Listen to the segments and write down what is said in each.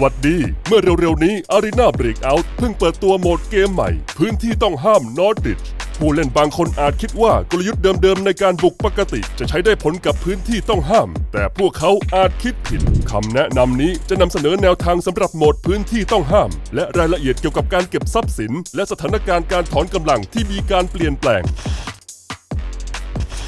วัสดี เมื่อเร็วๆนี้ Arena Breakout เพิ่งเปิดตัวโหมดเกมใหม่ พื้นที่ต้องห้าม Nordic ผู้เล่นบางคนอาจคิดว่ากลยุทธ์เดิมๆในการบุกปกติ จะใช้ได้ผลกับพื้นที่ต้องห้าม แต่พวกเขาอาจคิดผิดคำแนะนำนี้จะนำเสนอแนวทางสำหรับโหมดพื้นที่ต้องห้าม และรายละเอียดเกี่ยวกับการเก็บทรัพย์สิน และสถานการณ์การถอนกำลังที่มีการเปลี่ยนแปลง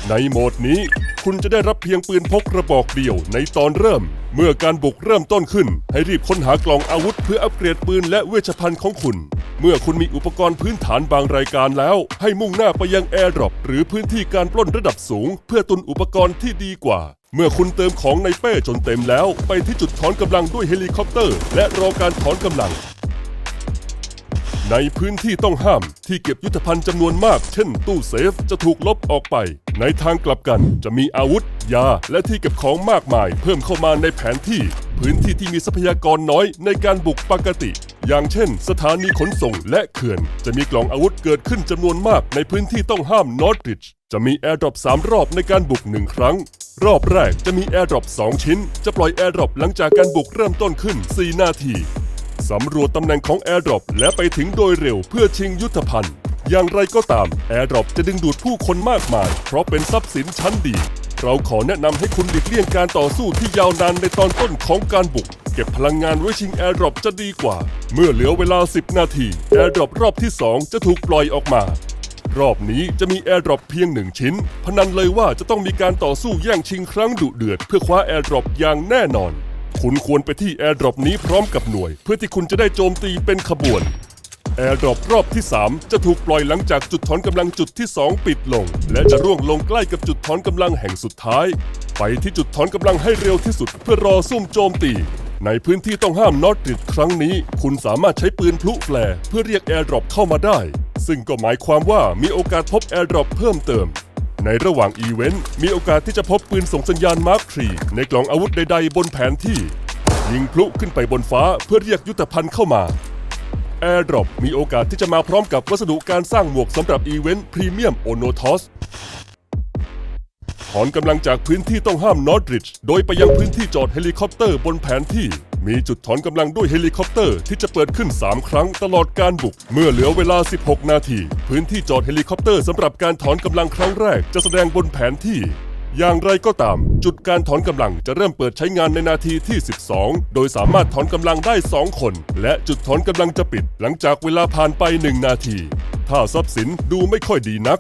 ในโหมดนี้ คุณจะได้รับเพียงปืนพกกระบอกเดียวในตอนเริ่ม เมื่อการบุกเริ่มต้นขึ้น ให้รีบค้นหากล่องอาวุธเพื่ออัปเกรดปืนและเวชภัณฑ์ของคุณ เมื่อคุณมีอุปกรณ์พื้นฐานบางรายการแล้ว ให้มุ่งหน้าไปยังแอร์ดรอปหรือพื้นที่การปล้นระดับสูง เพื่อตุนอุปกรณ์ที่ดีกว่า เมื่อคุณเติมของในเป้จนเต็มแล้ว ไปที่จุดถอนกำลังด้วยเฮลิคอปเตอร์ และรอการถอนกำลังในพื้นที่ต้องห้ามที่เก็บยุทธภัณฑ์จำนวนมาก เช่นตู้เซฟจะถูกลบออกไป ในทางกลับกันจะมีอาวุธ ยา และที่เก็บของมากมาย เพิ่มเข้ามาในแผนที่ พื้นที่ที่มีทรัพยากรน้อยในการบุกปกติ อย่างเช่น สถานีขนส่งและเขื่อน จะมีกล่องอาวุธเกิดขึ้นจำนวนมากในพื้นที่ต้องห้ามนอร์ดริดจะมีแอร์ดรอป3รอบในการบุกหนึ่งครั้ง รอบแรกจะมีแอร์ดรอป2ชิ้น จะปล่อยแอร์ดรอปหลังจากการบุกเริ่มต้นขึ้น 4 นาทีสำรวจตำแหน่งของ AirDrop และไปถึงโดยเร็วเพื่อชิงยุทธภัณฑ์ อย่างไรก็ตาม AirDrop จะดึงดูดผู้คนมากมาย เพราะเป็นทรัพย์สินชั้นดี เราขอแนะนำให้คุณหลีกเลี่ยงการต่อสู้ที่ยาวนานในตอนต้นของการบุก เก็บพลังงานไว้ชิง AirDrop จะดีกว่า เมื่อเหลือเวลา 10 นาที AirDrop รอบที่ 2 จะถูกปล่อยออกมา รอบนี้จะมี AirDrop เพียงหนึ่งชิ้น พนันเลยว่าจะต้องมีการต่อสู้แย่งชิงครั้งดุเดือดเพื่อคว้า AirDrop อย่างแน่นอน คุณควรไปที่ AirDrop นี้พร้อมกับหน่วย เพื่อที่คุณจะได้โจมตีเป็นขบวน AirDrop รอบที่ 3 จะถูกปล่อยหลังจากจุดถอนกำลังจุดที่ 2 ปิดลง และจะร่วงลงใกล้กับจุดถอนกำลังแห่งสุดท้าย ไปที่จุดถอนกำลังให้เร็วที่สุดเพื่อรอซุ่มโจมตี ในพื้นที่ต้องห้ามนอตริดครั้งนี้ คุณสามารถใช้ปืนพลุแฟร์เพื่อเรียก AirDrop เข้ามาได้ ซึ่งก็หมายความว่ามีโอกาสพบ AirDrop เพิ่มเติมในระหว่างอีเวนต์มีโอกาสที่จะพบปืนส่งสัญญาณมาร์คทรีในกล่องอาวุธใดๆบนแผนที่ ยิงพลุขึ้นไปบนฟ้าเพื่อเรียกยุทธภัณฑ์เข้ามา AirDrop มีโอกาสที่จะมาพร้อมกับวัสดุการสร้างหมวกสำหรับอีเวนต์พรีเมียมโอโนทอสถอนกำลังจากพื้นที่ต้องห้ามนอร์ดริดจ์โดยไปยังพื้นที่จอดเฮลิคอปเตอร์บนแผนที่ มีจุดถอนกำลังด้วยเฮลิคอปเตอร์ที่จะเปิดขึ้น 3 ครั้งตลอดการบุก เมื่อเหลือเวลา 16 นาที พื้นที่จอดเฮลิคอปเตอร์สำหรับการถอนกำลังครั้งแรกจะแสดงบนแผนที่ อย่างไรก็ตาม จุดการถอนกำลังจะเริ่มเปิดใช้งานในนาทีที่ 12 โดยสามารถถอนกำลังได้ 2 คน และจุดถอนกำลังจะปิด หลังจากเวลาผ่านไป 1 นาที ถ้าทรัพย์สินดูไม่ค่อยดีนัก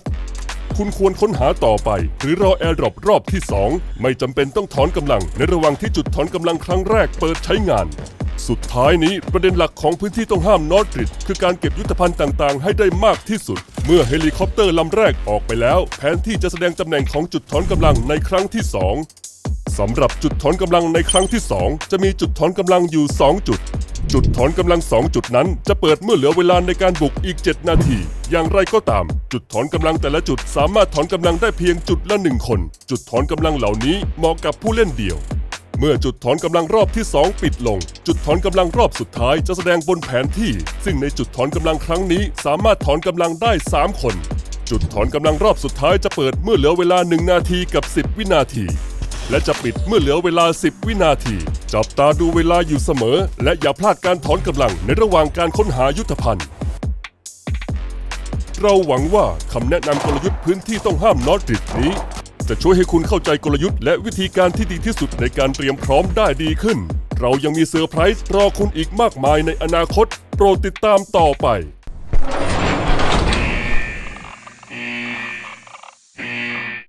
คุณควรค้นหาต่อไป หรือรอแอร์ดรอปรอบที่ 2 ไม่จำเป็นต้องถอนกำลัง ในระหว่างที่จุดถอนกำลังครั้งแรกเปิดใช้งานสุดท้ายนี้ประเด็นหลักของพื้นที่ต้องห้ามนอร์ดริดคือการเก็บยุทธภัณฑ์ต่างๆ ให้ได้มากที่สุด เมื่อเฮลิคอปเตอร์ลำแรกออกไปแล้ว แผนที่จะแสดงตำแหน่งของจุดถอนกำลังในครั้งที่ 2 สำหรับจุดถอนกำลังในครั้งที่ 2 จะมีจุดถอนกำลังอยู่ 2 จุด จุดถอนกำลัง 2 จุดนั้น จะเปิดเมื่อเหลือเวลาในการบุกอีก 7 นาที อย่างไรก็ตาม จุดถอนกำลังแต่ละจุดสามารถถอนกำลังได้เพียงจุดละหนึ่งคน จุดถอนกำลังเหล่านี้เหมาะกับผู้เล่นเดี่ยว เมื่อจุดถอนกำลังรอบที่ 2 ปิดลง จุดถอนกำลังรอบสุดท้ายจะแสดงบนแผนที่ ซึ่งในจุดถอนกำลังครั้งนี้สามารถถอนกำลังได้ 3 คน จุดถอนกำลังรอบสุดท้ายจะเปิดเมื่อเหลือเวลา 1 นาทีกับ 10 วินาที และจะปิดเมื่อเหลือเวลา 10 วินาที จับตาดูเวลาอยู่เสมอ และอย่าพลาดการถอนกำลังในระหว่างการค้นหายุทธภัณฑ์เราหวังว่าคำแนะนำกลยุทธ์พื้นที่ต้องห้ามนอร์ดริดนี้ จะช่วยให้คุณเข้าใจกลยุทธ์และวิธีการที่ดีที่สุดในการเตรียมพร้อมได้ดีขึ้น เรายังมีเซอร์ไพรส์รอคุณอีกมากมายในอนาคต โปรดติดตามต่อไป